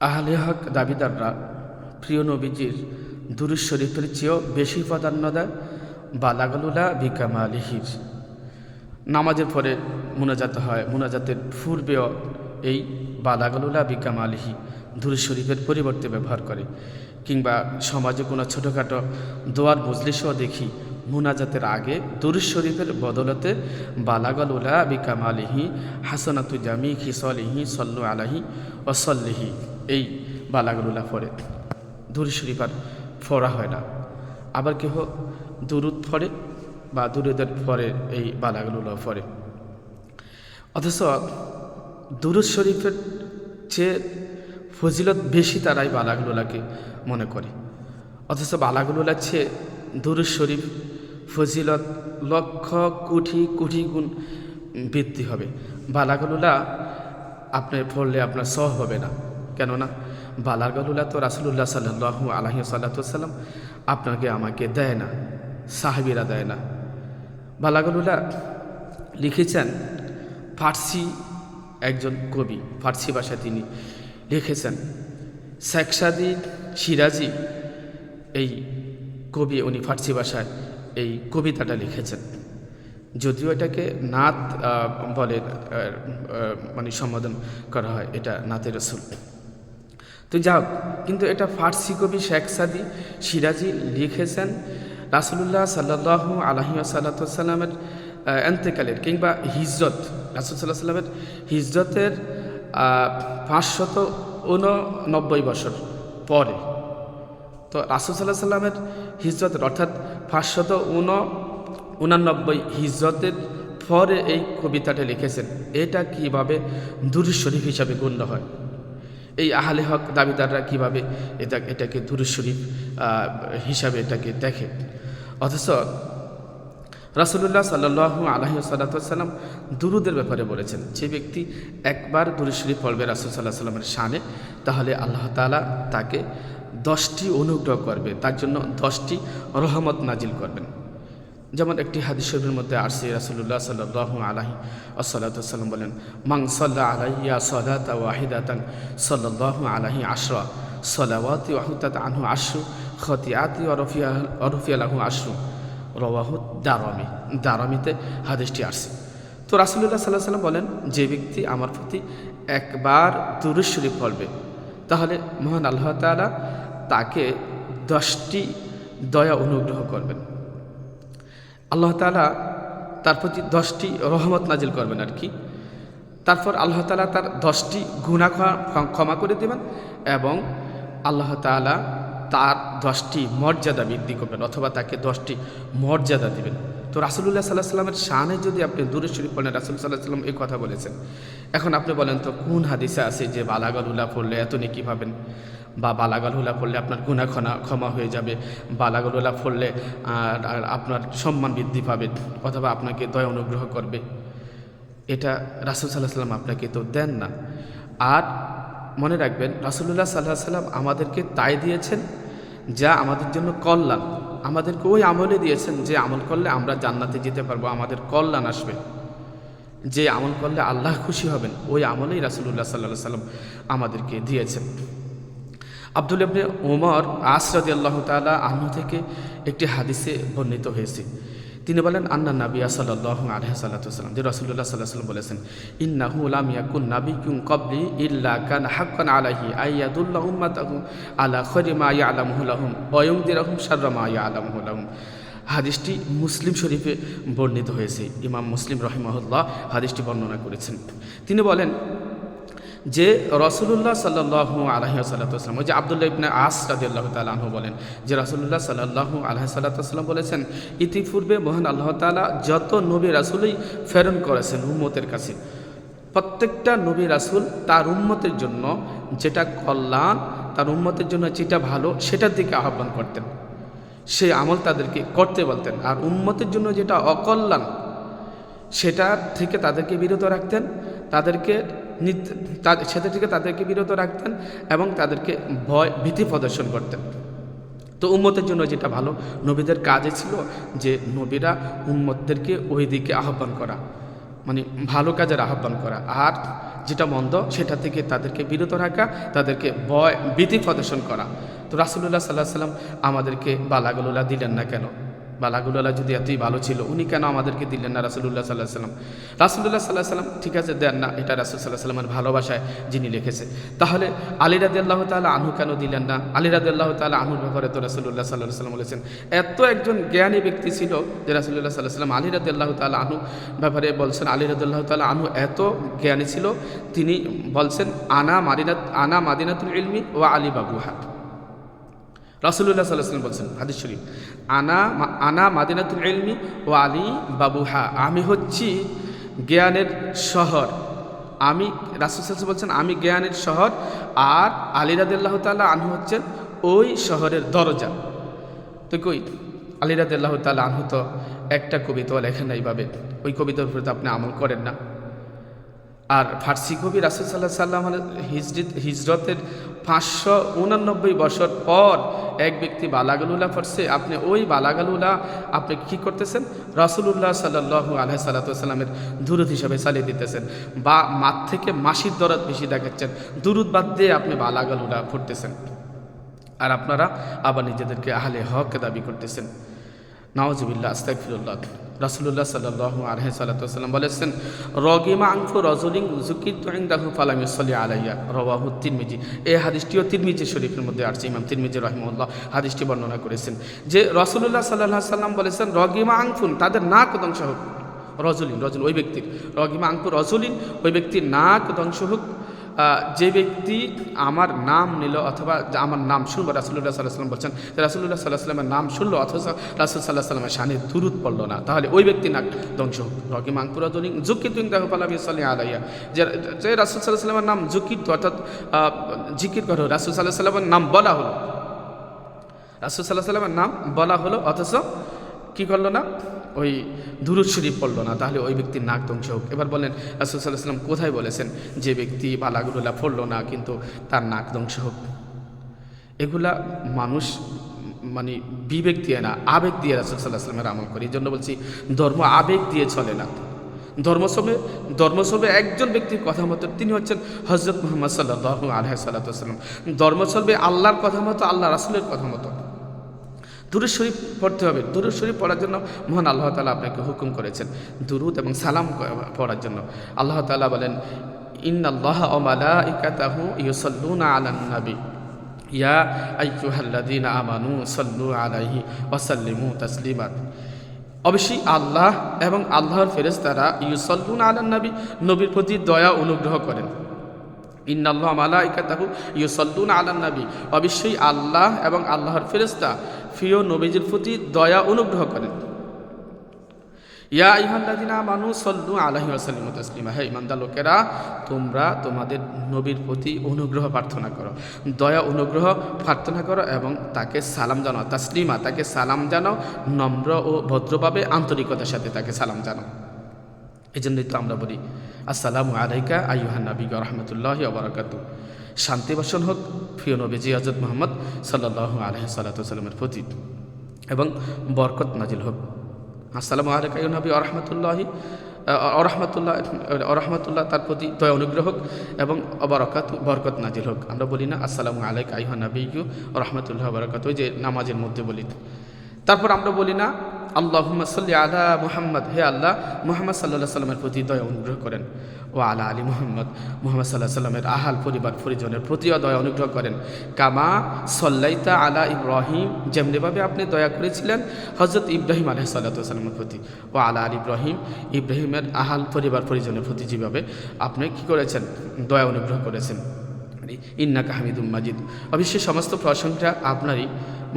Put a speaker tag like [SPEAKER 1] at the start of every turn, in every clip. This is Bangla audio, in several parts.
[SPEAKER 1] আহলে হক দাবিদাররা, প্রিয় নবীজির দুরুজ শরীফের চেয়েও বেশি প্রাধান্য দেয় বালাগালুলা বিকামা আলিহির নামাজের পরে মোনাজাত হয়, মোনাজাতের পূর্বেও এই বালাগালুলা বিকামা আলিহি দুরুজ শরীফের পরিবর্তে ব্যবহার করে। কিংবা সমাজে কোনো ছোটোখাটো দোয়ার মজলিসও দেখি, মুনাজাতের আগে দুরুজ শরীফের বদলতে বালাগালুলা বিকাম আলিহি হাসনাতু জামি খিসলিহি সল্লু আলাহি ওসল্লিহি এই বালাগালুলা পড়ে দুরুজ শরীফ আর পড়া হয় না। আবার কেহ দুরুদ ফরে বা দুরুদের ফরে এই বালাগালুলা ফরে। অথচ দুরুদ শরীফের চেয়ে ফজিলত বেশি তারাই বালাগুলোলাকে মনে করে। অথচ বালাগুলোলার চেয়ে দুরুদ শরীফ ফজিলত লক্ষ কোটি কোটি গুণ বৃদ্ধি হবে। বালাগুলোলা আপনি পড়লে আপনার সহ হবে না। কেননা বালাগুলোলা তো রাসুলুল্লাহ সাল্লাহ আলহি সাল্লাতাম আপনাকে আমাকে দেয় না, সাহাবিরা দেয় না। বালাগুলোলা লিখেছেন ফার্সি একজন কবি, ফার্সি ভাষায় তিনি লিখেছেন শেখসাদি সিরাজি এই কবি, উনি ফার্সি ভাষায় এই কবিতাটা লিখেছেন। যদিও এটাকে নাত বলে মানে সম্বোধন করা হয়, এটা নাতের রসুল। তো যাও কিন্তু এটা ফার্সি কবি শেখ সাদি সিরাজি লিখেছেন রাসুলুল্লাহ সাল্লাহ আলহি সাল্লাতামের এন্তেকালের কিংবা হিজরত, রাসুল সাল্লাহ সাল্লামের হিজরতের পাঁচশত উননব্বই বছর পরে। তো রাসুল সাল্লাহ সাল্লামের হিজরতের, অর্থাৎ পাঁচশত উন উনানব্বই হিজরতের পরে এই কবিতাটা লিখেছেন। এটা কীভাবে দুরুজ শরীফ হিসাবে গণ্য হয়? এই আহলে হক দাবিদাররা কীভাবে এটা, এটাকে দুরুজ শরীফ হিসাবে এটাকে দেখে। অথচ রাসুলুল্লাহ সাল্লু আলহি সাল্লাম দুরুদের ব্যাপারে বলেছেন, যে ব্যক্তি একবার দুরুদ শরীফ পড়বে রাসুল সাল্লাহ সাল্লামের শানে, তাহলে আল্লাহ তালা তাকে দশটি অনুগ্রহ করবে, তার জন্য দশটি রহমত নাজিল করবেন। যেমন একটি হাদিস শরীফের মধ্যে আসছে রাসুল্লাহ সাল্লাহ আলাহি আসাল্লাম বলেন মাং সাল্লাহ আলাইয়া সলাত ওয়াহিদাতান সাল্লাহ আলাহি আশরা, সলাওয়াতি ওয়াহুতাত আনহু আশু খতিয়াতি অরফিয়া অরফিয়ালাহু আশু রওয়াহু দারমি, দারমিতে হাদিসটি আসছে তো রাসুল্লাহ সাল্লাহ সাল্লাম বলেন, যে ব্যক্তি আমার প্রতি একবার দুরুজ শরীফ পড়বে, তাহলে মহান আল্লাহ তালা তাকে দশটি দয়া অনুগ্রহ করবেন। আল্লাহ তালা তার প্রতি দশটি রহমত নাজিল করবেন আর কি। তারপর আল্লাহ তালা তার দশটি গুণা ক্ষমা- করে দেবেন এবং আল্লাহ তালা তার দশটি মর্যাদা বৃদ্ধি করবেন অথবা তাকে দশটি মর্যাদা দিবেন। তো রাসুলুল্লাহ সাল্লাহ সাল্লামের শানে যদি আপনি দূরে শরীফ পড়েন রাসুল সাল্লাহ সাল্লাম এই কথা বলেছেন। এখন আপনি বলেন, তো কোন হাদিসে আছে যে বালাগলুল্লাহ পড়লে এত নেকি পাবেন? বা বালাগলুলা পড়লে আপনার গুণা ক্ষণা ক্ষমা হয়ে যাবে। বালাগলুলা পড়লে আপনার সম্মান বৃদ্ধি পাবে অথবা আপনাকে দয়া অনুগ্রহ করবে। এটা রাসুল সাল্লাহ সাল্লাম আপনাকে তো দেন না। আর মনে রাখবেন রাসুল্লাহ সাল্লাহ সাল্লাম আমাদেরকে তাই দিয়েছেন যা আমাদের জন্য কল্যাণ। আমাদেরকে ওই আমলে দিয়েছেন যে আমল করলে আমরা জান্নাতে যেতে পারব, আমাদের কল্যাণ আসবে। যে আমল করলে আল্লাহ খুশি হবেন, ওই আমলেই রাসুল্লাহ সাল্লাহ সাল্লাম আমাদেরকে দিয়েছেন। আব্দুল ইবনে ওমর আসরাদি আল্লাহ তালা আহ্ন থেকে একটি হাদিসে বর্ণিত হয়েছে তিনি বলেন, আন্না নাবিয়া সাল্লাহ আলহ সাল্লাম যে রসুল্লাহ সাল্লাহ সাল্লাম বলেছেন, ইন্নাহু উলাম ইয়াকুন নাবি কুম কবলি ইল্লা কান হাক্কান আলাহি আইয়াদুল্লাহ উম্মাতাহু আলা খরি মা ইয়া আলামহুলাহুম অয়ুমদিরাহুম শাররা মা ইয়া আলামহুলাহুম হাদিসটি মুসলিম শরীফে বর্ণিত হয়েছে। ইমাম মুসলিম রহিমহুল্লাহ হাদিসটি বর্ণনা করেছেন। তিনি বলেন যে রসুল্লাহ সাল্লাহ আলহি সাল্লাতাম ওই যে আবদুল্লাহ ইবনে আস রাজি আল্লাহ তালু বলেন, যে রসুল্লাহ সাল্লাহ আলহি সাল্লাতাম বলেছেন, ইতিপূর্বে মহান আল্লাহ তালা যত নবী রাসুলই প্রেরণ করেছেন উম্মতের কাছে, প্রত্যেকটা নবী রাসুল তার উম্মতের জন্য যেটা কল্যাণ, তার উম্মতের জন্য যেটা ভালো, সেটার দিকে আহ্বান করতেন। সেই আমল তাদেরকে করতে বলতেন। আর উম্মতের জন্য যেটা অকল্যাণ সেটা থেকে তাদেরকে বিরত রাখতেন, তাদেরকে সেটা থেকে তাদেরকে বিরত রাখতেন এবং তাদেরকে ভয়, ভীতি প্রদর্শন করতেন। তো উম্মতের জন্য যেটা ভালো, নবীদের কাজে ছিল যে নবীরা উম্মতদেরকে ওই দিকে আহ্বান করা মানে ভালো কাজের আহ্বান করা। আর যেটা মন্দ, সেটা থেকে তাদেরকে বিরত রাখা, তাদেরকে ভয়, ভীতি প্রদর্শন করা। তো রাসুল্লাহ সাল্লাহ সাল্লাম আমাদেরকে বালাগুলোলা দিলেন না কেন? বালাগুলোলা যদি এতই ভালো ছিল, উনি কেন আমাদেরকে দিলেন না রাসুল্লাহ সাল্লাহ সাল্লাম রাসুল্লাহ সাল্লাহ সাল্লাম ঠিক আছে, দেন না, এটা রাসুল সাল্লাহ সাল্লামের ভালোবাসায় যিনি লিখেছে। তাহলে আলী রাদি আল্লাহ তালা আনহু কেন দিলেন না? আলী রাদি আল্লাহ তালা আনহুর ব্যাপারে তো রাসুল্লাহ সাল্লাহ সাল্লাম বলেছেন, এত একজন জ্ঞানী ব্যক্তি ছিল যে রাসুল্লাহ সাল্লাহ সাল্লাম আলী রাদি আল্লাহ তালা আনহু ব্যাপারে বলছেন, আলী রাদি আল্লাহ তালা আনহু এত জ্ঞানী ছিল, তিনি বলছেন, আনা মাদিনাত, আনা মাদিনাতুল ইলমি ও আলী বাবুহা। রাসুল্লাহ সাল্লাম বলছেন, হাদিস শরীফ, আনা আনা মাদিনাতুল ইলমি ও আলী বাবুহা, আমি হচ্ছি জ্ঞানের শহর। আমি, রাসুল বলছেন, আমি জ্ঞানের শহর আর আলী রাদিল্লাহ তাল্লাহ আনহু হচ্ছেন ওই শহরের দরজা। তো কই, আলী রাদিল্লাহ তাল্লাহ আনহু তো একটা কবিতা লেখেন এইভাবে ওই কবিতার উপরে তো আপনি আমল করেন না। আর ফার্সি কবি রাসুল সাল্লাহ সাল্লাম হিজরত, হিজরতের পাঁচশো উনানব্বই বছর পর এক ব্যক্তি বালাগালুলা পড়ছে আপনি ওই বালাগালুলা আপনি কি করতেছেন? রাসুলুল্লাহ সাল্লাহ আলহ সাল্লাতামের দুরুদ হিসাবে চালিয়ে দিতেছেন। বা মাঠ থেকে মাসির দরদ বেশি দেখাচ্ছেন। দুরুদ বাদ দিয়ে আপনি বালাগালুলা পড়তেছেন আর আপনারা আবার নিজেদেরকে আহলে হক দাবি করতেছেন। নওয়াজবিল্লা আস্তাকফিরুল্লাহ রাসুল্লাহ সাল্লাহ আলহ সাল্লাম বলেছেন রগিমা আংফু রজলিং জুকির তোহিংদাহু ফালামিসলি আলাইয়া। রবাহু তিরমিজি। এই হাদিসটিও তিরমিজি শরীফের মধ্যে আসছে, ইমাম তিরমিজি রহিমুল্লাহ হাদিসটি বর্ণনা করেছেন যে রসুল্লাহ সাল্লাহ সাল্লাম বলেছেন রগিমা আংফুন, তাদের নাক ধ্বংস হোক। রজলিন, রজল, ওই ব্যক্তির। রগিমা আংফু, রজলিন, ওই ব্যক্তির নাক ধ্বংস হোক। যে ব্যক্তি আমার নাম নিল অথবা আমার নাম শুনব রাসুল্লাহ সাল্লাহ সাল্লাম বলছেন রাসুল্লাহ সাল্লাহ সাল্লামের নাম শুনলো অথচ রাসুল সাল্লাহ সাল্লামের শানে তুরুত পড়ল না। তাহলে ওই ব্যক্তি নাক ধ্বংস হোক। রকি মাংপুরা দলিং জুকি তুই দেখো পালামি সাল্লি আলাইয়া। যে যে রাসুল সাল্লাহ সাল্লামের নাম জুকির অর্থাৎ জিকির করো, রাসুল সাল্লাহ সাল্লামের নাম বলা হলো। রাসুল সাল্লাহ সাল্লামের নাম বলা হলো অথচ কি করল না? ওই দুরুদ শরীফ পড়ল না। তাহলে ওই ব্যক্তির নাক ধ্বংস হোক। এবার বলেন, রাসুল সাল্লাহ কোথায় বলেছেন যে ব্যক্তি বালাগুলা পড়ল না, কিন্তু তার নাক ধ্বংস হোক? এগুলা মানুষ মানে বিবেক দিয়ে না, আবেগ দিয়ে রাসুল সাল্লাহ সাল্লামের আমল করে। এই জন্য বলছি, ধর্ম আবেগ দিয়ে চলে না। ধর্মসভে ধর্মসভে একজন ব্যক্তির কথা মতো তিনি হচ্ছেন হজরত মোহাম্মদ সাল্লাহ আলহ সাল্লাম ধর্ম চলবে আল্লাহর কথা মতো, আল্লাহ রাসুলের কথা মতো। দুরুদ শরীফ পড়তে হবে। দুরুদ শরীফ পড়ার জন্য মহান আল্লাহ তালা আপনাকে হুকুম করেছেন। দুরুদ এবং সালাম পড়ার জন্য। আল্লাহ তালা বলেন ইন আল্লাহ ইকাতাহু ইউসল্লুনা আলান নবী। ইয়া আইয়ুহাল্লাদিন আমানু সল্লু আলাইহি ওয়াসাল্লিমু তাসলিমাত অবশ্যই আল্লাহ এবং আল্লাহর ফেরেস্তারা ইউসল্লুন আলান নবী, নবীর প্রতি দয়া অনুগ্রহ করেন। ইন্নাল্লাহ মালাইকাতাহু ইউসল্লুন আলান নবী। অবশ্যই আল্লাহ এবং আল্লাহর ফেরেস্তা প্রিয় নবীজির প্রতি দয়া অনুগ্রহ করেন। ইয়া ইহান্দাদিনা মানু সল্লু আলাহি আসালিম তসলিমা। হে ইমানদা লোকেরা, তোমরা তোমাদের নবীর প্রতি অনুগ্রহ প্রার্থনা করো। দয়া অনুগ্রহ প্রার্থনা করো এবং তাকে সালাম জানাও। তাসলিমা, তাকে সালাম জানাও। নম্র ও ভদ্রভাবে আন্তরিকতার সাথে তাকে সালাম জানাও। এই জন্যই তো আমরা বলি, আসসালামু আলাইকা আইহান নবী রহমতুল্লাহ আবরাকাত শান্তি বর্ষণ হোক, প্রিয় নবীজি হজরত মোহাম্মদ সাল্লাহ আলহ সাল্লাতামের প্রতি এবং বরকত নাজিল হোক। আসসালামু আলাইকা নবী আরহামতুল্লাহি অরহমতুল্লাহ অরহমতুল্লাহ তার প্রতি দয়া অনুগ্রহ হোক এবং অবরকাত, বরকত নাজিল হোক। আমরা বলি না, আসসালামু আলাইকা আইহা নবী রহমতুল্লাহ বরকত ওই যে নামাজের মধ্যে বলি। তারপর আমরা বলি না আল্লাহ সাল্লি আলা মুহাম্মদ। হে আল্লাহ, মুহাম্মদ সাল্লাহ সাল্লামের প্রতি দয়া অনুগ্রহ করেন। ও আলা আলী মোহাম্মদ। মুহাম্মদ সাল্লাহ সাল্লামের আহাল পরিবার, পরিজনের প্রতিও দয়া অনুগ্রহ করেন। কামা সল্লাইতা আলা ইব্রাহিম, যেমনিভাবে আপনি দয়া করেছিলেন হজরত ইব্রাহিম আলহ সাল্লাহ সাল্লামের প্রতি। ও আলা আল ইব্রাহিম। ইব্রাহিমের আহাল পরিবার, পরিজনের প্রতি যেভাবে আপনি কী করেছেন? দয়া অনুগ্রহ করেছেন। ইন্নাকা হামিদুম মাজিদ। অবশ্যই সমস্ত প্রশংসা আপনারই।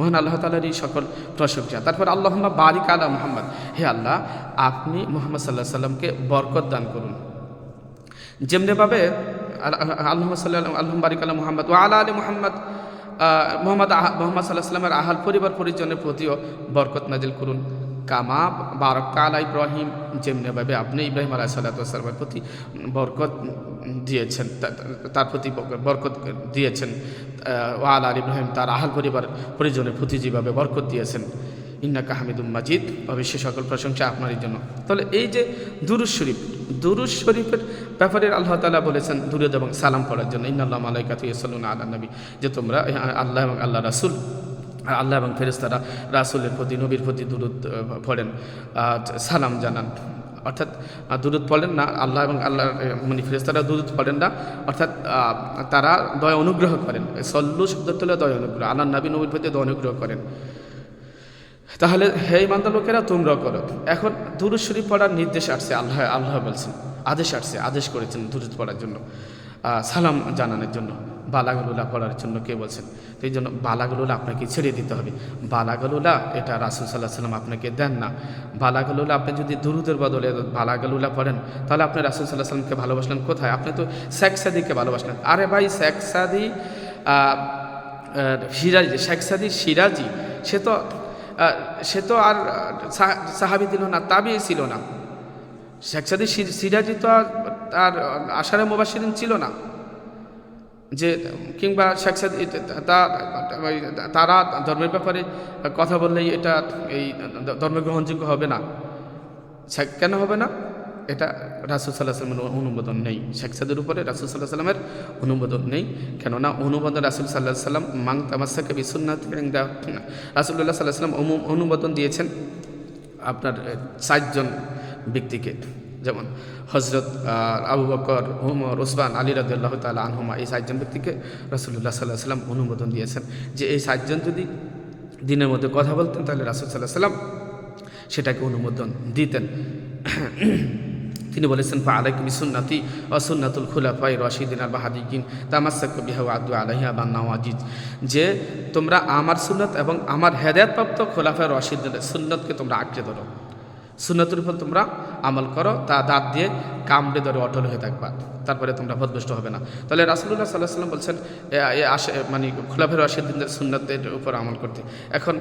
[SPEAKER 1] মহান আল্লাহ তালারই সকল প্রশংসা। তারপর আল্লাহ বারিক আলা মোহাম্মদ। হে আল্লাহ, আপনি মোহাম্মদ সাল্লাহ সাল্লামকে বরকত দান করুন। যেমনিভাবে আল্লাহ সাল্লাহ আল্লাহ বারিক আলা মোহাম্মদ ও আলা আলী মোহাম্মদ। মোহাম্মদ মোহাম্মদ সাল্লাহ সাল্লামের আহাল পরিবার পরিজনের প্রতিও বরকত নাজিল করুন। কামা বারক্কা আলা ইব্রাহিম যেমনিভাবে আপনি ইব্রাহিম আলাহ সাল্লাহামের প্রতি বরকত দিয়েছেন তার প্রতি বরকত দিয়েছেন ও আল ইব্রাহিম তার আহাল পরিবার, পরিজনের প্রতি যেভাবে বরকত দিয়েছেন ইন্না কাহামিদুম মাজিদ, অবশ্যই সকল প্রশংসা আপনারই জন্য। তাহলে এই যে দুরুজ শরীফ দুরুজ শরীফের ব্যাপারে আল্লাহ তালা বলেছেন, দুরুদ এবং সালাম পড়ার জন্য, ইন্নাল্লাহ মালাইকাতু ইয়াসাল্লুনা আলা নবী, যে তোমরা আল্লাহ এবং আল্লাহ রাসূল আল্লাহ এবং ফেরেস্তারা রাসূলের প্রতি নবীর প্রতি আহ, পড়েন। সালাম জানান। অর্থাৎ দুরুদ পড়েন না আল্লাহ এবং আল্লাহ মানে ফেরেস্তারা দুরুদ পড়েন না। অর্থাৎ তারা দয় অনুগ্রহ করেন। সল্লু শব্দ তুলে দয়া অনুগ্রহ। আল্লাহ নবী নবীর প্রতি দয় অনুগ্রহ করেন। তাহলে হে ইমানদার লোকেরা তোমরাও করো। এখন দুরুদ শরীফ পড়ার নির্দেশ আসছে আল্লাহ আল্লাহ বলছেন। আদেশ আসছে আদেশ করেছেন দুরুদ পড়ার জন্য। সালাম জানানোর জন্য। বালাগুলুলা পড়ার জন্য কে বলছেন? এই জন্য বালাগুলুলা আপনাকে ছেড়ে দিতে হবে। বালাগুলুলা এটা রাসুল সাল্লাহ সাল্লাম আপনাকে দেন না। বালাগুলুলা আপনি যদি দুরুদের বদলে বালাগুলুলা পড়েন তাহলে আপনি রাসুল সাল্লাহ সাল্লামকে ভালোবাসলেন কোথায়? আপনি তো শেখ সাদিকে ভালোবাসলেন। আরে ভাই শেখ সাদি আহ, আহ, সিরাজি শেখ সাদি সিরাজি সে তো সে তো আর সাহাবি দিল না তাবি ছিল না। শেখ সাদি সিরাজি তো আর তার আশারে মোবাসিরিন ছিল না। যে, কিংবা শেখ তারা ধর্মের ব্যাপারে কথা বললেই এটা এই ধর্ম গ্রহণযোগ্য হবে না। কেন হবে না? এটা রাসুল সাল্লাহ সাল্লামের অনুমোদন নেই। শেখ সাদের উপরে রাসুল সাল্লাহ সাল্লামের অনুমোদন নেই। কেননা অনুমোদন রাসুল সাল্লাহ সাল্লাম মাং তামাসাকে বিসুন্নাত রাসুল্লাহ সাল্লাহ সাল্লাম অনুমোদন দিয়েছেন আপনার ষাটজন ব্যক্তিকে। যেমন হজরত আবু বকর, উমর ওসমান আলী রাদিল্লাহ তালা আনহুমা এই ষাটজন ব্যক্তিকে রাসুল্লাহ সাল্লাহ সাল্লাম অনুমোদন দিয়েছেন যে এই ষাটজন যদি দিনের মধ্যে কথা বলতেন তাহলে রাসুল সাল্লাহ সাল্লাম সেটাকে অনুমোদন দিতেন। তিনি বলেছেন পা আলাইকুম সুন্নাতি অসুন্নাতুল খুলাফাই রশিদিন আর বাহাদিকিন তামাসাক বিহা আদু আলাইহা বা নওয়াজিজ। যে তোমরা আমার সুন্নত এবং আমার হেদায়তপ্রাপ্ত খোলাফায় রশিদের সুন্নতকে তোমরা আঁকড়ে ধরো। সুন্নতের উপর তোমরা আমল করো, তা দাঁত দিয়ে কামড়ে ধরে অটল হয়ে থাকবা। তারপরে তোমরা পদভ্রষ্ট হবে না। তাহলে রাসুল্লাহ সাল্লাহ সাল্লাম বলছেন আসে মানে খোলাফের রশিদ্দিনদের সুন্নতের উপর আমল করতে। এখন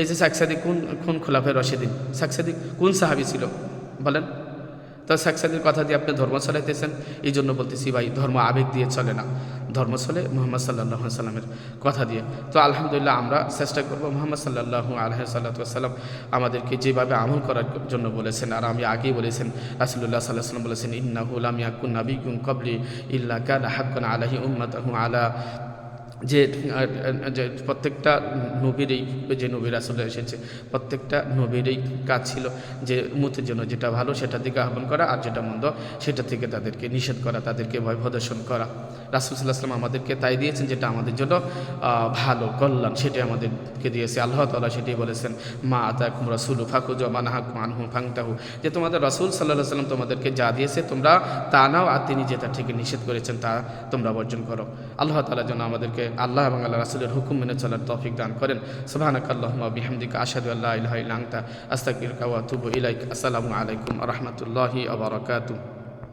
[SPEAKER 1] এই যে সাকসাদি কোন কোন খোলাফের রশিদ্দিন সাকসাদি কোন সাহাবি ছিল? বলেন। তো সাকসাদির কথা দিয়ে আপনি ধর্ম চালাইতেছেন এই জন্য বলতেছি ভাই, ধর্ম আবেগ দিয়ে চলে না। ধর্ম চলে মোহাম্মদ সাল্লাহ সাল্লামের কথা দিয়ে। তো আলহামদুলিল্লাহ আমরা চেষ্টা করব মোহাম্মদ সাল্লাহ আলহ সাল্লাম আমাদেরকে যেভাবে আমল করার জন্য বলেছেন, আর আমি আগেই বলেছেন রাসুল্লাহ সাল্লাহ সাল্লাম বলেছেন ইন্না হুলাম ইয়াকুন নাবিকুম কবলি ইল্লা কান হাক্কুন আলাহি উম্মাতাহু আলা যে প্রত্যেকটা নবীরই যে নবীর আসলে এসেছে, প্রত্যেকটা নবীরই কাজ ছিল যে উম্মতের জন্য যেটা ভালো সেটার দিকে আহ্বান করা আর যেটা মন্দ সেটা থেকে তাদেরকে নিষেধ করা, তাদেরকে ভয় প্রদর্শন করা। রাসুল সাল্লাহ আমাদেরকে তাই দিয়েছেন যেটা আমাদের জন্য ভালো, কল্যাণ সেটাই আমাদেরকে দিয়েছে। আল্লাহ তালা সেটাই বলেছেন, মা আতাকুম রাসুল ফাকুজ মানাহাক মানহু ফাংতাহু। যে তোমাদের রাসুল সাল্লাহ সাল্লাম তোমাদেরকে যা দিয়েছে তোমরা তা নাও আর তিনি যেটা থেকে নিষেধ করেছেন তা তোমরা বর্জন করো। আল্লাহ তালা যেন আমাদেরকে আল্লাহ এবং আল্লাহ রাসুলের হুকুম মেনে চলার তৌফিক দান করেন। সুবহানাক আল্লাহুম্মা বিহামদিকা আশহাদু আল্লা ইলাহা ইল্লা আনতা, আস্তাগফিরুকা ওয়া আতুবু ইলাইক। আসসালামু আলাইকুম রাহমাতুল্লাহি ওয়া বারাকাতুহু।